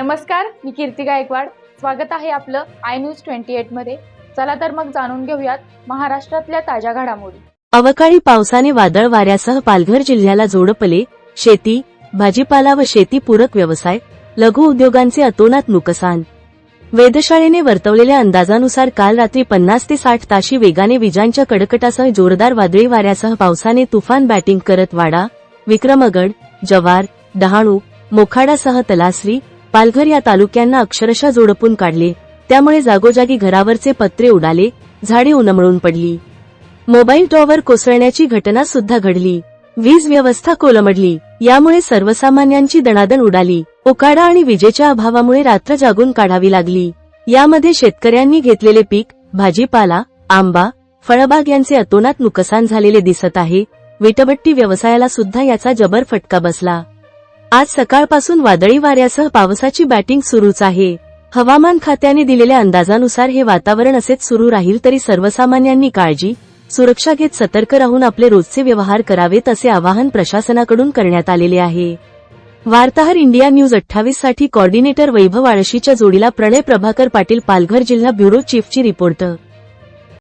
नमस्कार मी कीर्ती गायकवाड. स्वागत आहे आपलं आय न्यूज ट्वेंटी एटमध्ये. चला तर मग जाणून घेऊयात महाराष्ट्रातल्या ताज्या घडामोडी. अवकाळी पावसाने वादळ वाऱ्यासह पालघर जिल्ह्याला जोडपले शेती भाजीपाला व शेतीपूरक व्यवसाय लघु उद्योगांचे अतोनात नुकसान. वेधशाळेने वर्तवलेल्या अंदाजानुसार काल रात्री पन्नास ते साठ ताशी वेगाने विजांच्या कडकटासह जोरदार वादळी वाऱ्यासह पावसाने तुफान बॅटिंग करत वाडा विक्रमगड जवार डहाणू मोखाडासह तलासरी पालघर या तालुक्यांना अक्षरशः जोडपून काढले. त्यामुळे जागोजागी घरावरचे पत्रे उडाले झाडे उन्मळून पडली. मोबाईल टॉवर कोसळण्याची घटना सुद्धा घडली. वीज व्यवस्था कोलमडली. यामुळे सर्वसामान्यांची दणादण उडाली. उकाडा आणि विजेच्या अभावामुळे रात्र जागून काढावी लागली. यामध्ये शेतकऱ्यांनी घेतलेले पीक भाजीपाला आंबा फळबाग यांचे अतोनात नुकसान झालेले दिसत आहे. विटभट्टी व्यवसायाला सुद्धा याचा जबर फटका बसला. आज सकाळपासून वादळी वाऱ्यासह पावसाची बॅटिंग सुरूच आहे. हवामान खात्याने दिलेल्या अंदाजानुसार हे वातावरण असेच सुरू राहील तरी सर्वसामान्यांनी काळजी सुरक्षा घेत सतर्क राहून आपले रोजचे व्यवहार करावेत असे आवाहन प्रशासनाकडून करण्यात आलेले आहे. वार्ताहर इंडिया न्यूज अठ्ठावीससाठी कॉर्डिनेटर वैभव आळशीच्या जोडीला प्रणय प्रभाकर पाटील पालघर जिल्हा ब्युरो चीफची रिपोर्ट